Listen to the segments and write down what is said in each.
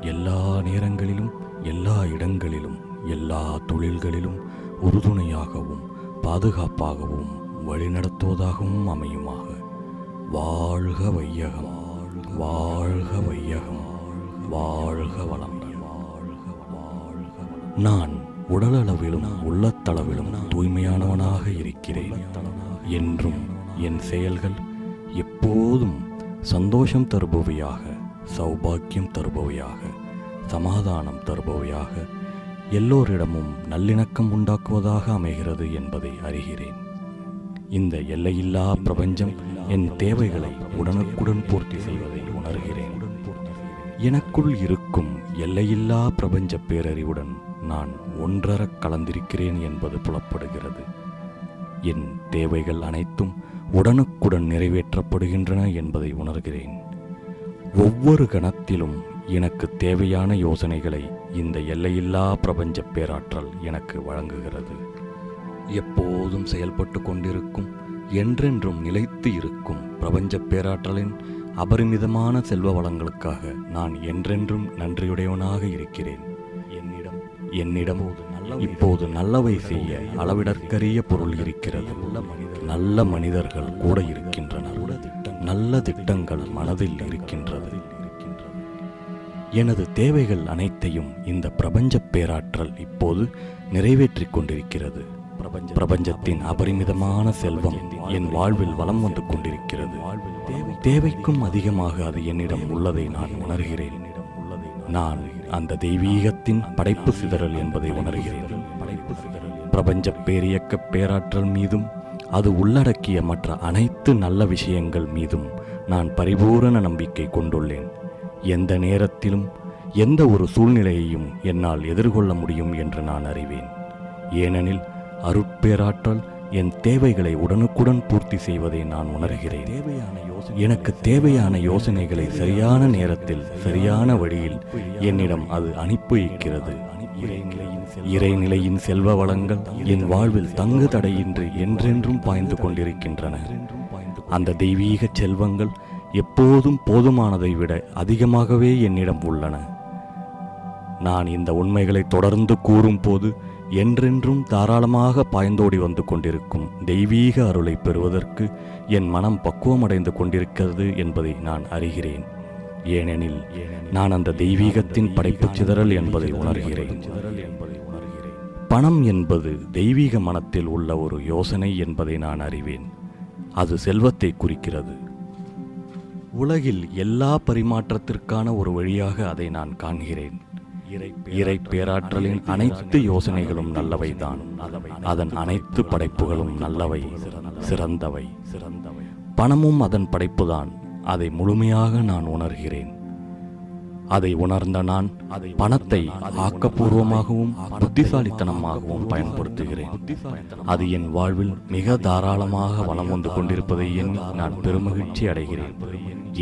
எல்லா நேரங்களிலும் எல்லா இடங்களிலும் எல்லா தொழில்களிலும் உறுதுணையாகவும் பாதுகாப்பாகவும் வழிநடத்துவதாகவும் அமையுமாக. வாழ்க வையகம் வாழ்க வையகம் வாழ்க வளங்கள் நான் உடலளவிலும் உள்ளத்தளவிலும் தூய்மையானவனாக இருக்கிறேன் என்றும் என் செயல்கள் எப்போதும் சந்தோஷம் தருபவையாக சௌபாக்கியம் தருபவையாக சமாதானம் தருபவையாக எல்லோரிடமும் நல்லிணக்கம் உண்டாக்குவதாக அமைகிறது என்பதை அறிகிறேன். இந்த எல்லையில்லா பிரபஞ்சம் என் தேவைகளை உடனுக்குடன் பூர்த்தி செய்வதை உணர்கிறேன். எனக்குள் இருக்கும் எல்லையில்லா பிரபஞ்ச பேரறிவுடன் நான் ஒன்றரக் கலந்திருக்கிறேன் என்பது புலப்படுகிறது. என் தேவைகள் அனைத்தும் உடனுக்குடன் நிறைவேற்றப்படுகின்றன என்பதை உணர்கிறேன். ஒவ்வொரு கணத்திலும் எனக்கு தேவையான யோசனைகளை இந்த எல்லையில்லா பிரபஞ்ச பேராற்றல் எனக்கு வழங்குகிறது. எப்போதும் செயல்பட்டு கொண்டிருக்கும் என்றென்றும் நிலைத்து இருக்கும் பிரபஞ்ச பேராற்றலின் அபரிமிதமான செல்வ வளங்களுக்காக நான் என்றென்றும் நன்றியுடையவனாக இருக்கிறேன். என்னிடம் என்னிடம் இப்போது நல்லவை செய்ய அளவிடற்கரிய பொருள் இருக்கிறது. நல்ல மனிதர்கள் கூட இருக்கின்றனர். நல்ல திட்டங்கள் மனதில் இருக்கின்றது. எனது தேவைகள் அனைத்தையும் இந்த பிரபஞ்ச பேராற்றல் இப்போது நிறைவேற்றிக் கொண்டிருக்கிறது. பிரபஞ்சத்தின் அபரிமிதமான செல்வம் என் வாழ்வில் வலம் வந்து கொண்டிருக்கிறது. தேவைக்கும் அதிகமாக அது என்னிடம் உள்ளதை நான் உணர்கிறேன். நான் அந்த தெய்வீகத்தின் படைப்பு சிதறல் என்பதை உணர்கிறேன். பிரபஞ்ச பேரியக்க பேராற்றல் மீதும் அது உள்ளடக்கிய மற்ற அனைத்து நல்ல விஷயங்கள் மீதும் நான் பரிபூரண நம்பிக்கை கொண்டுள்ளேன். எந்த நேரத்திலும் எந்த ஒரு சூழ்நிலையையும் என்னால் எதிர்கொள்ள முடியும் என்று நான் அறிவேன். ஏனெனில் அருட்பேராற்றல் என் தேவைகளை உடனுக்குடன் பூர்த்தி செய்வதை நான் உணர்கிறேன். எனக்கு தேவையான யோசனைகளை சரியான நேரத்தில் சரியான வழியில் என்னிடம் அது அனுப்பி வைக்கிறது. இறைநிலையின் செல்வ வளங்கள் என் வாழ்வில் தங்கு தடையின்றி என்றென்றும் பாய்ந்து கொண்டிருக்கின்றன. அந்த தெய்வீக செல்வங்கள் எப்போதும் போதுமானதை விட அதிகமாகவே என்னிடம் உள்ளன. நான் இந்த உண்மைகளை தொடர்ந்து கூறும்போது என்றென்றும் தாராளமாக பாய்ந்தோடி வந்து கொண்டிருக்கும் தெய்வீக அருளை பெறுவதற்கு என் மனம் பக்குவமடைந்து கொண்டிருக்கிறது என்பதை நான் அறிகிறேன். ஏனெனில் நான் அந்த தெய்வீகத்தின் படைப்பு சிதறல் என்பதை உணர்கிறேன். பணம் என்பது தெய்வீக மனத்தில் உள்ள ஒரு யோசனை என்பதை நான் அறிவேன். அது செல்வத்தை குறிக்கிறது. உலகில் எல்லா பரிமாற்றத்திற்கான ஒரு வழியாக அதை நான் காண்கிறேன். இறை பேராற்றலின் அனைத்து யோசனைகளும் நல்லவைதான். அதன் அனைத்து படைப்புகளும் நல்லவை சிறந்தவை சிறந்தவை. பணமும் அதன் படைப்புதான். அதை முழுமையாக நான் உணர்கிறேன். அதை உணர்ந்த நான் அதை பணத்தை ஆக்கப்பூர்வமாகவும் புத்திசாலித்தனமாகவும் பயன்படுத்துகிறேன். அது என் வாழ்வில் மிக தாராளமாக வளம் வந்து கொண்டிருப்பதை எண்ணி நான் பெருமகிழ்ச்சி அடைகிறேன்.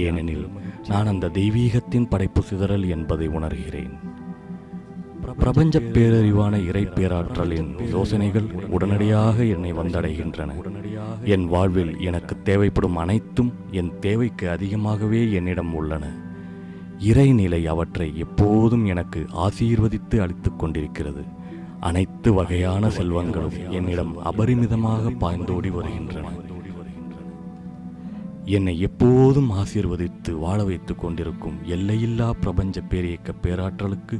ஏனெனில் நான் அந்த தெய்வீகத்தின் படைப்பு சிதறல் என்பதை உணர்கிறேன். பிரபஞ்ச பேரறிவான இறை பேராற்றலின் யோசனைகள் உடனடியாக என்னை வந்தடைகின்றன. என் வாழ்வில் எனக்கு தேவைப்படும் அனைத்தும் என் தேவைக்கு அதிகமாகவே என்னிடம் உள்ளன. இறைநிலை அவற்றை எப்போதும் எனக்கு ஆசீர்வதித்து அளித்துக் கொண்டிருக்கிறது. அனைத்து வகையான செல்வங்களும் என்னிடம் அபரிமிதமாக பாய்ந்தோடி வருகின்றன. என்னை எப்போதும் ஆசீர்வதித்து வாழ வைத்துக் கொண்டிருக்கும் எல்லையில்லா பிரபஞ்ச பேரியக்க பேராற்றலுக்கு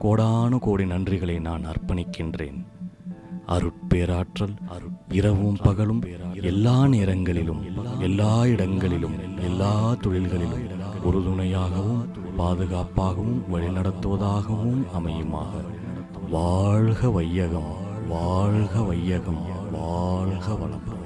கோடானு கோடி நன்றிகளை நான் அர்ப்பணிக்கின்றேன். அருட்பேராற்றல் இரவும் பகலும் எல்லா நேரங்களிலும் எல்லா இடங்களிலும் எல்லா தொழில்களிலும் உறுதுணையாகவும் பாதுகாப்பாகவும் வழிநடத்துவதாகவும் அமையுமாக. வாழ்க வையகம் வாழ்க வையகம் வாழ்க வளம்